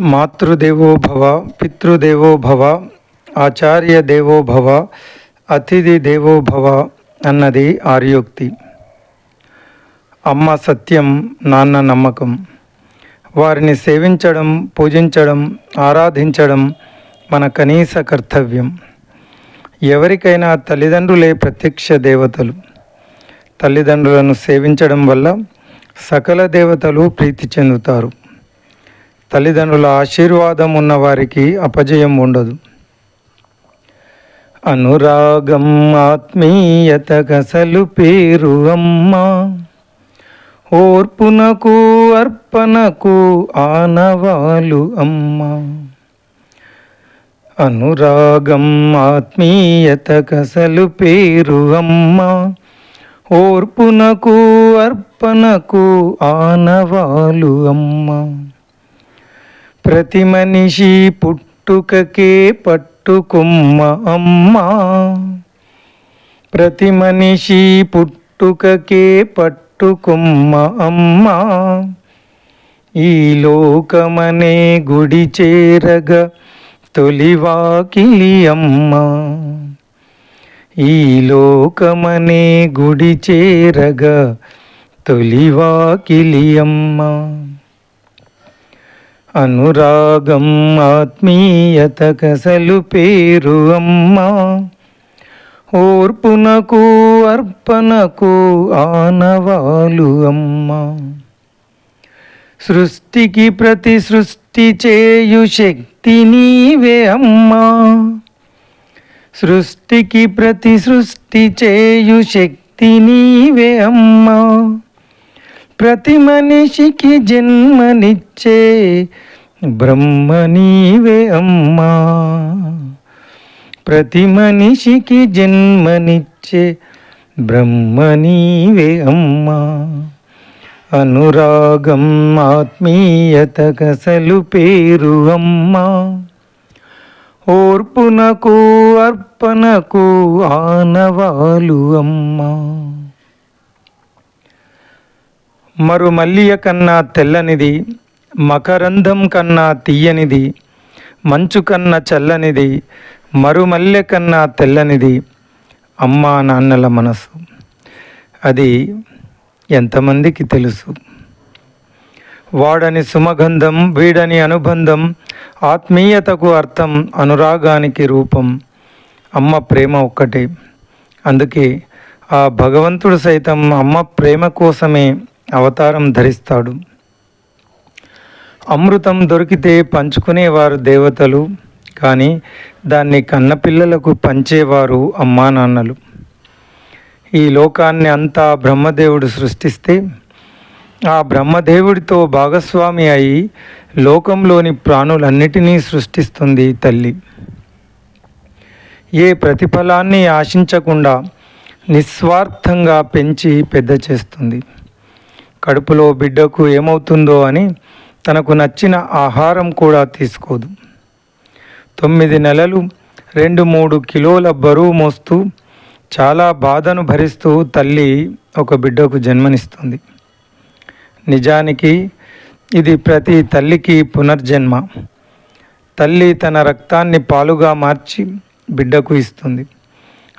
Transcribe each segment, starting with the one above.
మాతృదేవో భవ పితృదేవో భవ ఆచార్య దేవో భవ అతిథి దేవో భవ అన్నది ఆర్యోక్తి. అమ్మ సత్యం నాన్న నమ్మకం. వారిని సేవించడం పూజించడం ఆరాధించడం మన కనీస కర్తవ్యం. ఎవరికైనా తల్లిదండ్రులే ప్రత్యక్ష దేవతలు. తల్లిదండ్రులను సేవించడం వల్ల సకల దేవతలు ప్రీతి చెందుతారు. తల్లిదండ్రుల ఆశీర్వాదం ఉన్న వారికి అపజయం ఉండదు. అనురాగం ఆత్మీయత కసలు పేరు అమ్మ. ఓర్పునకు అర్పణకు ఆనవాలు అమ్మా. అనురాగం ఆత్మీయత కసలు పేరు అమ్మ. ఓర్పునకు అర్పణకు ఆనవాలు అమ్మా. ప్రతి మనిషి పుట్టుకకే పట్టుకుమ్మ అమ్మ. ప్రతి మనిషి పుట్టుకకే పట్టుకుమ్మ అమ్మ. ఈ లోకమనే గుడి చేరగా తొలివాకిలి అమ్మ. ఈ లోకమనే గుడి చేరగా తొలివాకిలి అమ్మ. అనురాగం ఆత్మీయత కసలు పేరు అమ్మ. ఓర్పునకు అర్పణకు ఆనవాలు అమ్మ. సృష్టికి ప్రతి సృష్టి చేయు శక్తి నీవే అమ్మా. సృష్టికి ప్రతి సృష్టి చేయు శక్తి నీవే అమ్మా. ప్రతి మనిషికి జన్మనిచ్చే బ్రహ్మ నీవే అమ్మా. ప్రతి మనిషికి జన్మనిచ్చే బ్రహ్మ నీవే అమ్మా. అనురాగం ఆత్మీయత కసలు పేరు అమ్మా. ఓర్పునకు అర్పణకు ఆనవాలు అమ్మా. మరు మల్లియ కన్నా తెల్లనిది మకరంధం కన్నా తీయనిది మంచు కన్నా చల్లనిది మరుమల్లె కన్నా తెల్లనిది అమ్మా నాన్నల మనసు. అది ఎంతమందికి తెలుసు? వాడని సుమగంధం వీడని అనుబంధం ఆత్మీయతకు అర్థం అనురాగానికి రూపం. అమ్మ ప్రేమ ఒక్కటే. అందుకే ఆ భగవంతుడు సైతం అమ్మ ప్రేమ కోసమే అవతారం ధరిస్తాడు. అమృతం దొరికితే పంచుకునేవారు దేవతలు కానీ దాన్ని కన్నపిల్లలకు పంచేవారు అమ్మా నాన్నలు. ఈ లోకాన్ని అంతా బ్రహ్మదేవుడు సృష్టిస్తే ఆ బ్రహ్మదేవుడితో భాగస్వామి అయి లోకంలోని ప్రాణులన్నిటినీ సృష్టిస్తుంది తల్లి. ఏ ప్రతిఫలాన్ని ఆశించకుండా నిస్వార్థంగా పెంచి పెద్ద చేస్తుంది. కడుపులో బిడ్డకు ఏమవుతుందో అని తనకు నచ్చిన ఆహారం కూడా తీసుకోదు. తొమ్మిది నెలలు రెండు మూడు కిలోల బరువు మోస్తూ చాలా బాధను భరిస్తూ తల్లి ఒక బిడ్డకు జన్మనిస్తుంది. నిజానికి ఇది ప్రతి తల్లికి పునర్జన్మ. తల్లి తన రక్తాన్ని పాలుగా మార్చి బిడ్డకు ఇస్తుంది.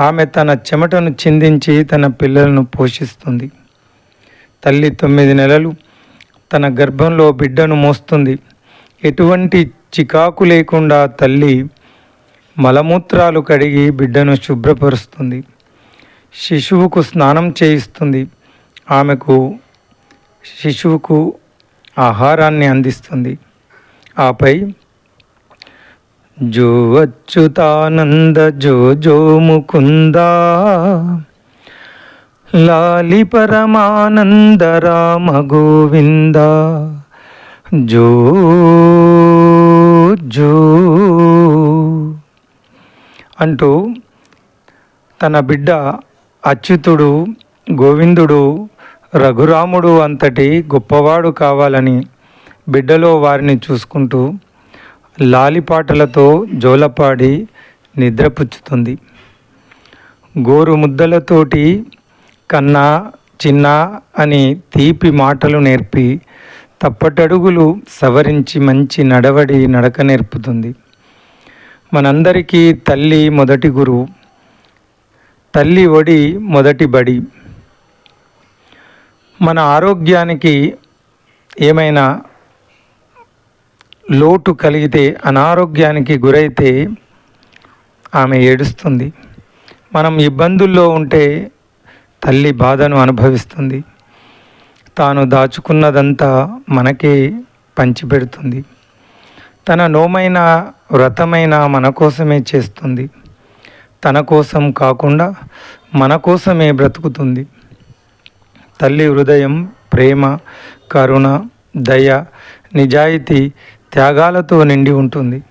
ఆమె తన చెమటను చిందించి తన పిల్లలను పోషిస్తుంది. తల్లి తొమ్మిది నెలలు తన గర్భంలో బిడ్డను మోస్తుంది. ఎటువంటి చికాకు లేకుండా తల్లి మలమూత్రాలు కడిగి బిడ్డను శుభ్రపరుస్తుంది. శిశువుకు స్నానం చేయిస్తుంది. ఆమెకు శిశువుకు ఆహారాన్ని అందిస్తుంది. ఆపై జో అచ్యుతానంద జో జో ముకుందా లాలి పరమానంద రామ గోవింద జో జో. అంటూ తన బిడ్డ అచ్యుతుడు గోవిందుడు రఘురాముడు అంతటి గొప్పవాడు కావాలని బిడ్డలో వారిని చూసుకుంటూ లాలిపాటలతో జోలపాడి నిద్రపుచ్చుతుంది. గోరు ముద్దలతోటి కన్నా చిన్న అని తీపి మాటలు నేర్పి తప్పటడుగులు సవరించి మంచి నడవడి నడక నేర్పుతుంది. మనందరికీ తల్లి మొదటి గురువు తల్లి ఒడి మొదటి బడి. మన ఆరోగ్యానికి ఏమైనా లోటు కలిగితే అనారోగ్యానికి గురైతే ఆమె ఏడుస్తుంది. మనం ఇబ్బందుల్లో ఉంటే తల్లి బాధను అనుభవిస్తుంది. తాను దాచుకున్నదంతా మనకే పంచిపెడుతుంది. తన నోమైన వ్రతమైన మన కోసమే చేస్తుంది. తన కోసం కాకుండా మన కోసమే బ్రతుకుతుంది. తల్లి హృదయం ప్రేమ కరుణ దయ నిజాయితీ త్యాగాలతో నిండి ఉంటుంది.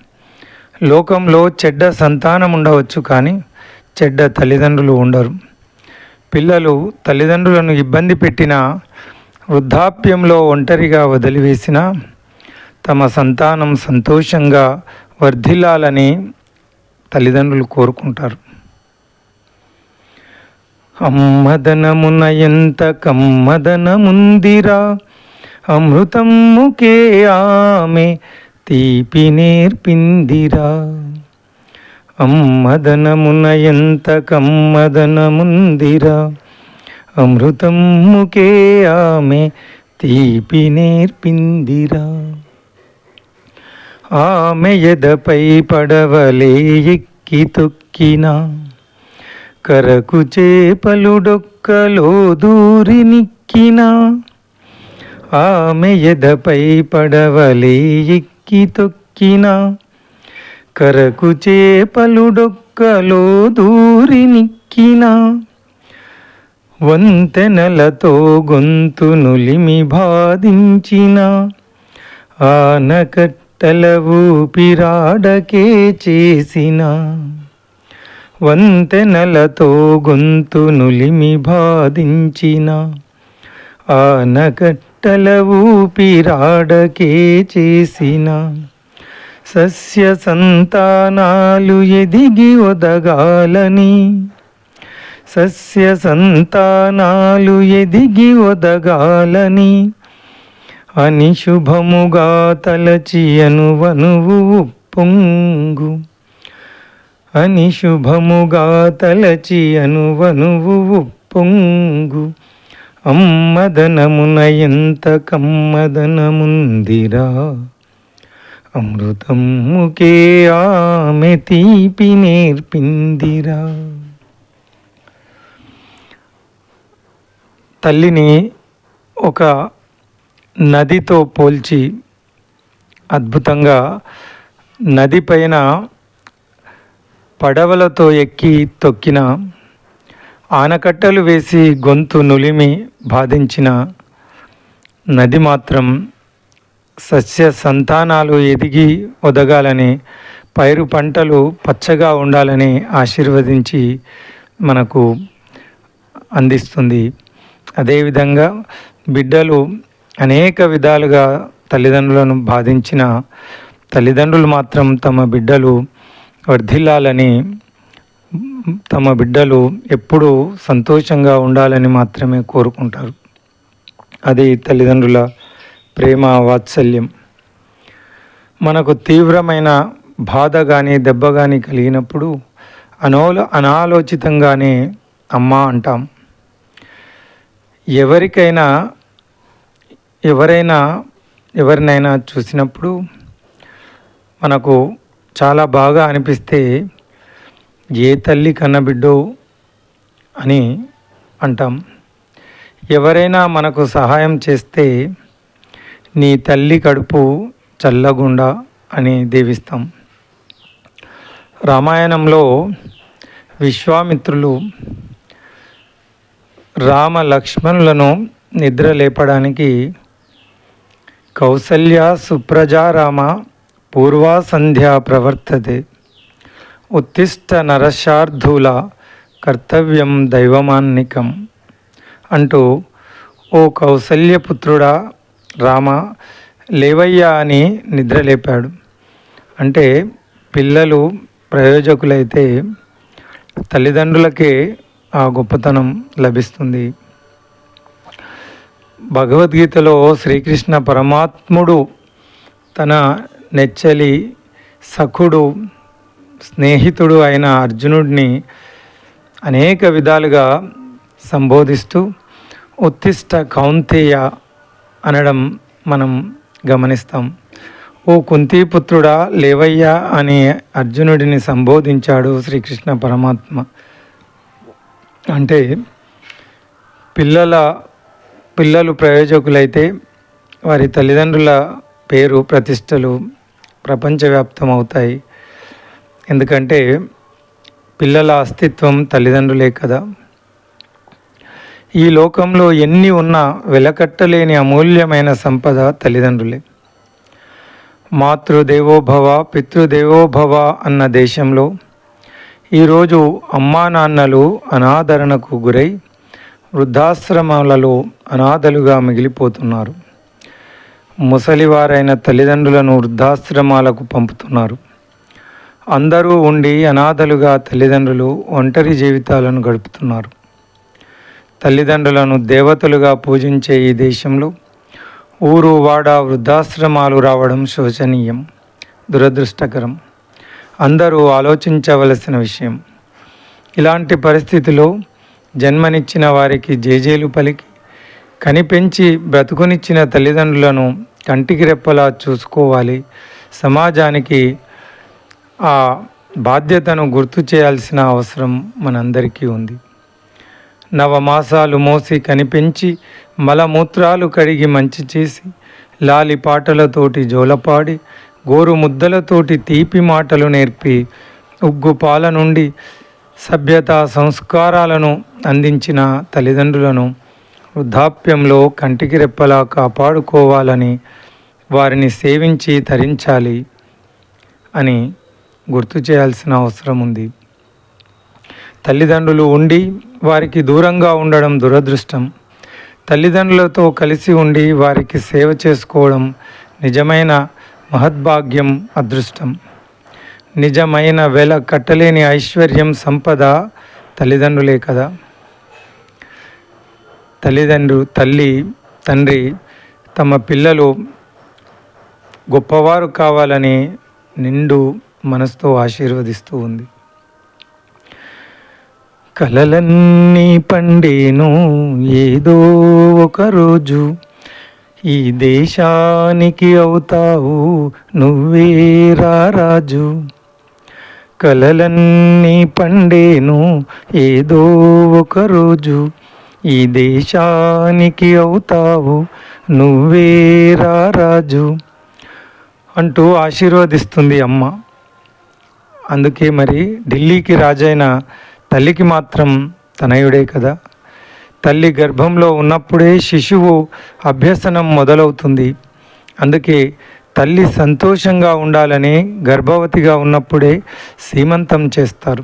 లోకంలో చెడ్డ సంతానం ఉండవచ్చు కానీ చెడ్డ తల్లిదండ్రులు ఉండరు. పిల్లలు తల్లిదండ్రులను ఇబ్బంది పెట్టిన వృద్ధాప్యంలో ఒంటరిగా వదిలివేసిన తమ సంతానం సంతోషంగా వర్ధిల్లాలని తల్లిదండ్రులు కోరుకుంటారు. అమ్మదనమున ఎంత కమ్మదనముందిరా అమృతముకే ఆమె తీపి నేర్పిందిరా. అమ్మదనమున ఎంత కమ్మదనముందిరా అమృతముకే ఆమె తీపి నేర్పిందిరా. ఆమె ఎదపై పడవలే ఎక్కి తొక్కినా. కరకు చేపలుడొక్కలో దూరి నిక్కిన. ఆమె ఎదపై పడవలే ఎక్కి తొక్కిన. కరకు చేపలు డొక్కలో దూరి నిక్కిన. వంతెనలతో గొంతు నులిమి బాధించిన. ఆనకట్టల ఊపిరాడకే చేసిన. వంతెనలతో గొంతు నులిమి బాధించిన. ఆనకట్టల ఊపిరాడకే చేసిన. సస్య సంతానాలు ఎదిగి ఒదగాలని. సస్య సంతానాలు ఎదిగి ఒదగాలని. అని శుభముగా తలచి అనువనువు పొంగు అని శుభముగా తలచి అనువనువు పొంగు అమ్మదనమున ఎంత కమ్మదనముందిరా అమృతముకే ఆమె తీపి నేర్పిందిరా. తల్లిని ఒక నదితో పోల్చి అద్భుతంగా నది పైన పడవలతో ఎక్కి తొక్కిన ఆనకట్టలు వేసి గొంతు నులిమి బాధించిన నది మాత్రం సస్య సంతానాలు ఎదిగి ఒదగాలని పైరు పంటలు పచ్చగా ఉండాలని ఆశీర్వదించి మనకు అందిస్తుంది. అదేవిధంగా బిడ్డలు అనేక విధాలుగా తల్లిదండ్రులను బాధించిన తల్లిదండ్రులు మాత్రం తమ బిడ్డలు వర్ధిల్లాలని తమ బిడ్డలు ఎప్పుడూ సంతోషంగా ఉండాలని మాత్రమే కోరుకుంటారు. అది తల్లిదండ్రుల ప్రేమ వాత్సల్యం. మనకు తీవ్రమైన బాధ కానీ దెబ్బ కానీ కలిగినప్పుడు అనోల అనాలోచితంగానే అమ్మ అంటాం. ఎవరికైనా ఎవరైనా ఎవరినైనా చూసినప్పుడు మనకు చాలా బాగా అనిపిస్తే ఏ తల్లి కన్నబిడ్డో అని అంటాం. ఎవరైనా మనకు సహాయం చేస్తే నీ తల్లి కడుపు చల్లగుండా అని దీవిస్తాం. రామాయణంలో విశ్వామిత్రులు రామ లక్ష్మణులను నిద్ర లేపడానికి కౌసల్య సుప్రజారామ పూర్వా సంధ్య ప్రవర్తతే. ఉత్తిష్ట నరశార్థుల కర్తవ్యం దైవమాన్నికం అంటూ ఓ కౌసల్యపుత్రుడా రామ లేవయ్యా అని నిద్రలేపాడు అంటే పిల్లలు ప్రయోజకులైతే తల్లిదండ్రులకే ఆ గొప్పతనం లభిస్తుంది. భగవద్గీతలో శ్రీకృష్ణ పరమాత్ముడు తన నెచ్చలి సఖుడు స్నేహితుడు అయిన అర్జునుడిని అనేక విధాలుగా సంబోధిస్తూ ఉత్తిష్ట కౌంతేయ అనడం మనం గమనిస్తాం. ఓ కుంతీపుత్రుడా లేవయ్యా అని అర్జునుడిని సంబోధించాడు శ్రీకృష్ణ పరమాత్మ. అంటే పిల్లల పిల్లలు ప్రయోజకులైతే వారి తల్లిదండ్రుల పేరు ప్రతిష్టలు ప్రపంచవ్యాప్తం అవుతాయి ఎందుకంటే పిల్లల అస్తిత్వం తల్లిదండ్రులే కదా. ఈ లోకంలో ఎన్ని ఉన్నా వెలకట్టలేని అమూల్యమైన సంపద తల్లిదండ్రులే. మాతృదేవోభవ పితృదేవోభవ అన్న దేశంలో ఈరోజు అమ్మా నాన్నలు అనాదరణకు గురై వృద్ధాశ్రమాలలో అనాథలుగా మిగిలిపోతున్నారు. ముసలివారైన తల్లిదండ్రులను వృద్ధాశ్రమాలకు పంపుతున్నారు. అందరూ ఉండి అనాథలుగా తల్లిదండ్రులు ఒంటరి జీవితాలను గడుపుతున్నారు. తల్లిదండ్రులను దేవతలుగా పూజించే ఈ దేశంలో ఊరు వాడ వృద్ధాశ్రమాలు రావడం శోచనీయం దురదృష్టకరం. అందరూ ఆలోచించవలసిన విషయం. ఇలాంటి పరిస్థితిలో జన్మనిచ్చిన వారికి జేజేలు పలికి కనిపెంచి బ్రతుకునిచ్చిన తల్లిదండ్రులను కంటికి రెప్పలా చూసుకోవాలి. సమాజానికి ఆ బాధ్యతను గుర్తు చేయాల్సిన అవసరం మనందరికీ ఉంది. నవమాసాలు మోసి కనిపించి మలమూత్రాలు కడిగి మంచి చేసి లాలి పాటలతోటి జోలపాడి గోరు ముద్దలతోటి తీపి మాటలు నేర్పి ఉగ్గు పాల నుండి సభ్యత సంస్కారాలను అందించిన తల్లిదండ్రులను వృద్ధాప్యంలో కంటికి రెప్పలా కాపాడుకోవాలని వారిని సేవించి తరించాలి అని గుర్తు చేయాల్సిన అవసరం ఉంది. తల్లిదండ్రులు ఉండి వారికి దూరంగా ఉండడం దురదృష్టం. తల్లిదండ్రులతో కలిసి ఉండి వారికి సేవ చేసుకోవడం నిజమైన మహద్భాగ్యం అదృష్టం. నిజమైన వెల కట్టలేని ఐశ్వర్యం సంపద తల్లిదండ్రులే కదా. తల్లిదండ్రు తల్లి తండ్రి తమ పిల్లలు గొప్పవారు కావాలని నిండు మనసుతో ఆశీర్వదిస్తూ ఉంది. కలలన్నీ పండేను ఏదో ఒక రోజు. ఈ దేశానికి అవుతావు నువ్వే రారాజు కలలన్నీ పండేను ఏదో ఒక రోజు. ఈ దేశానికి అవుతావు నువ్వే రారాజు అంటూ ఆశీర్వదిస్తుంది అమ్మ. అందుకే మరి ఢిల్లీకి రాజైన తల్లికి మాత్రం తనయుడే కదా. తల్లి గర్భంలో ఉన్నప్పుడే శిశువు అభ్యసనం మొదలవుతుంది. అందుకే తల్లి సంతోషంగా ఉండాలని గర్భవతిగా ఉన్నప్పుడే సీమంతం చేస్తారు.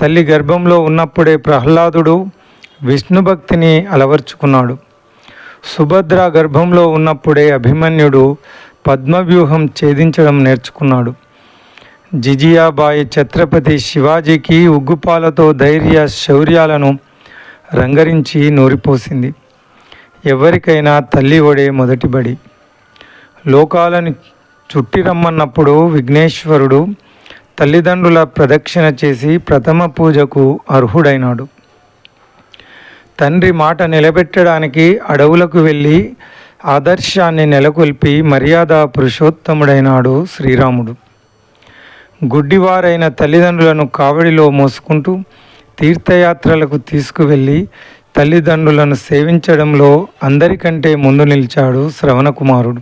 తల్లి గర్భంలో ఉన్నప్పుడే ప్రహ్లాదుడు విష్ణు భక్తిని అలవర్చుకున్నాడు. సుభద్ర గర్భంలో ఉన్నప్పుడే అభిమన్యుడు పద్మవ్యూహం ఛేదించడం నేర్చుకున్నాడు. జిజియాబాయి ఛత్రపతి శివాజీకి ఉగ్గుపాలతో ధైర్య శౌర్యాలను రంగరించి నూరిపోసింది. ఎవరికైనా తల్లి ఒడే మొదటి బడి. లోకాలను చుట్టి రమ్మన్నప్పుడు విఘ్నేశ్వరుడు తల్లిదండ్రుల ప్రదక్షిణ చేసి ప్రథమ పూజకు అర్హుడైనాడు. తండ్రి మాట నిలబెట్టడానికి అడవులకు వెళ్ళి ఆదర్శాన్ని నెలకొల్పి మర్యాద పురుషోత్తముడైనాడు శ్రీరాముడు. గుడ్డివారైన తల్లిదండ్రులను కావడిలో మోసుకుంటూ తీర్థయాత్రలకు తీసుకువెళ్ళి తల్లిదండ్రులను సేవించడంలో అందరికంటే ముందు నిలిచాడు శ్రవణకుమారుడు.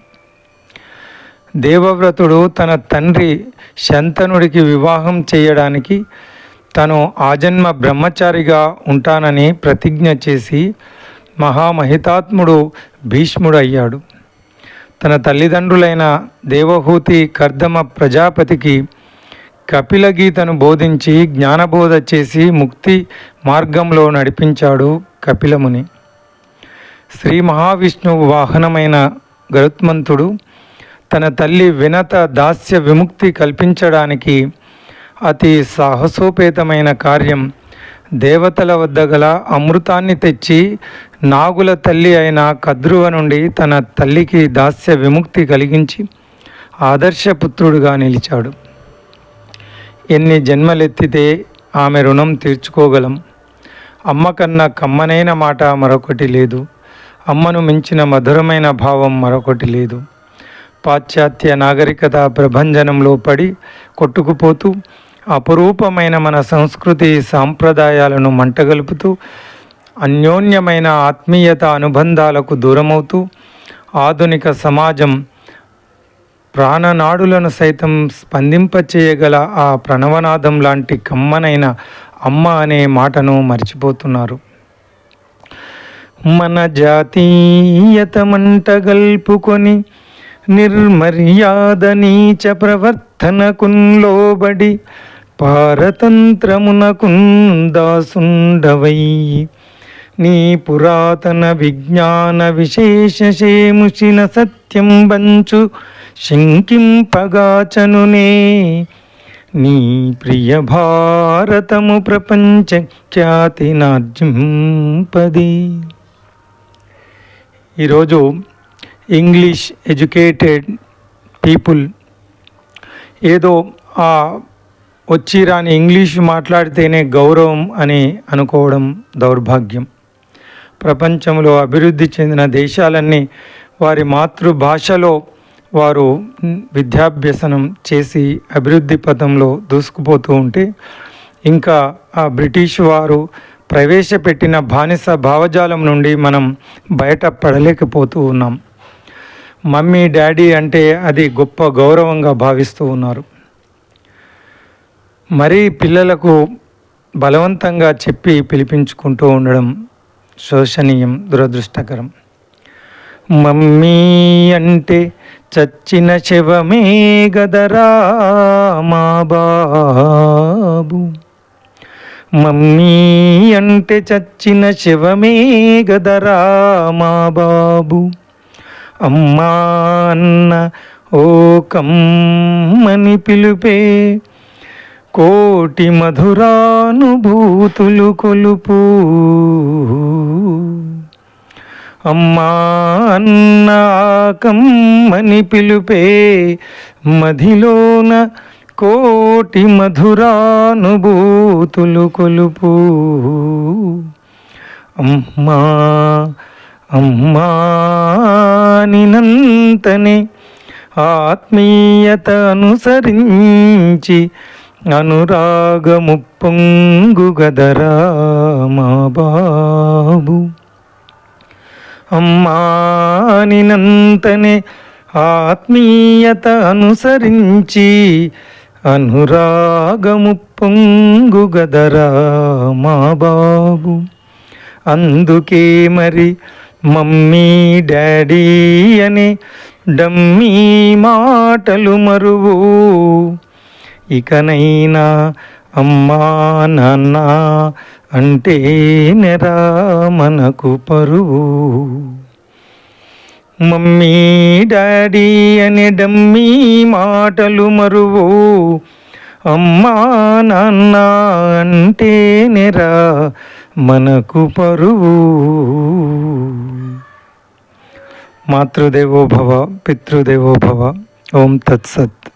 దేవవ్రతుడు తన తండ్రి శంతనుడికి వివాహం చేయడానికి తను ఆజన్మ బ్రహ్మచారిగా ఉంటానని ప్రతిజ్ఞ చేసి మహామహితాత్ముడు భీష్ముడు అయ్యాడు తన తల్లిదండ్రులైన దేవహూతి కర్దమ ప్రజాపతికి కపిల గీతను బోధించి జ్ఞానబోధ చేసి ముక్తి మార్గంలో నడిపించాడు కపిలముని. శ్రీ మహావిష్ణువు వాహనమైన గరుత్మంతుడు తన తల్లి వినత దాస్య విముక్తి కల్పించడానికి అతి సాహసోపేతమైన కార్యం దేవతల వద్ద గల అమృతాన్ని తెచ్చి నాగుల తల్లి అయిన కద్రువ నుండి తన తల్లికి దాస్య విముక్తి కలిగించి ఆదర్శపుత్రుడుగా నిలిచాడు. ఎన్ని జన్మలెత్తితే ఆమె రుణం తీర్చుకోగలం. అమ్మ కన్నా కమ్మనైన మాట మరొకటి లేదు. అమ్మను మించిన మధురమైన భావం మరొకటి లేదు. పాశ్చాత్య నాగరికత ప్రభంజనంలో పడి కొట్టుకుపోతూ అపురూపమైన మన సంస్కృతి సాంప్రదాయాలను మంటగలుపుతూ అన్యోన్యమైన ఆత్మీయత అనుబంధాలకు దూరమవుతూ ఆధునిక సమాజం ప్రాణనాడులను సైతం స్పందింపచేయగల ఆ ప్రణవనాదం లాంటి కమ్మనైన అమ్మ అనే మాటను మర్చిపోతున్నారు. మన జాతీయతమంటగల్పుకొని నిర్మర్యాద నీచ ప్రవర్తనకున్లోబడి పారతంత్రమునకుందాసుండవయ్యి నీ పురాతన విజ్ఞాన విశేషేముషిన సత్యం బంచు శంకింపగాచనునే. నీ ప్రియ భారతము ప్రపంచ ఖ్యాతినార్జింపది ఈరోజు ఇంగ్లీష్ ఎడ్యుకేటెడ్ పీపుల్ ఏదో ఆ వచ్చి రాని ఇంగ్లీష్ మాట్లాడితేనే గౌరవం అని అనుకోవడం దౌర్భాగ్యం. ప్రపంచంలో అభివృద్ధి చెందిన దేశాలన్నీ వారి మాతృభాషలో వారు విద్యాభ్యసనం చేసి అభివృద్ధి పథంలో దూసుకుపోతూ ఉంటే ఇంకా ఆ బ్రిటిష్ వారు ప్రవేశపెట్టిన బానిస భావజాలం నుండి మనం బయట పడలేకపోతూ ఉన్నాం. మమ్మీ డాడీ అంటే అది గొప్ప గౌరవంగా భావిస్తూ ఉన్నారు. మరీ పిల్లలకు బలవంతంగా చెప్పి పిలిపించుకుంటూ ఉండడం శోషనీయం దురదృష్టకరం. మమ్మీ అంటే చచ్చిన శవమే గదరా మా బాబు మమ్మీ అంటే చచ్చిన శివమే గదరా మా బాబు అమ్మా అన్న ఓ కమ్మని పిలుపే కోటి మధురానుభూతులు కొలుపు. అమ్మా అన్నాకమ్మని పిలుపే మధిలోన కోటి మధురానుభూతులు కొలుపు. అమ్మా అమ్మా నినంతనే ఆత్మీయత అనుసరించి అనురాగము పొంగు గదరా మా బాబు అమ్మానినంతనే ఆత్మీయత అనుసరించి అనురాగము పొంగు గదరా మా బాబు అందుకే మరి మమ్మీ డాడీ అనే డమ్మీ మాటలు మరువు. ఇకనైనా అమ్మా నాన్న అంటే నెరా మనకు పరువు. మమ్మీ డాడీ అనే డమ్మీ మాటలు మరువు. అమ్మా నాన్న అంటే నెరా మనకు పరువు. మాతృదేవో భవ పితృదేవో భవ ఓం తత్సత్.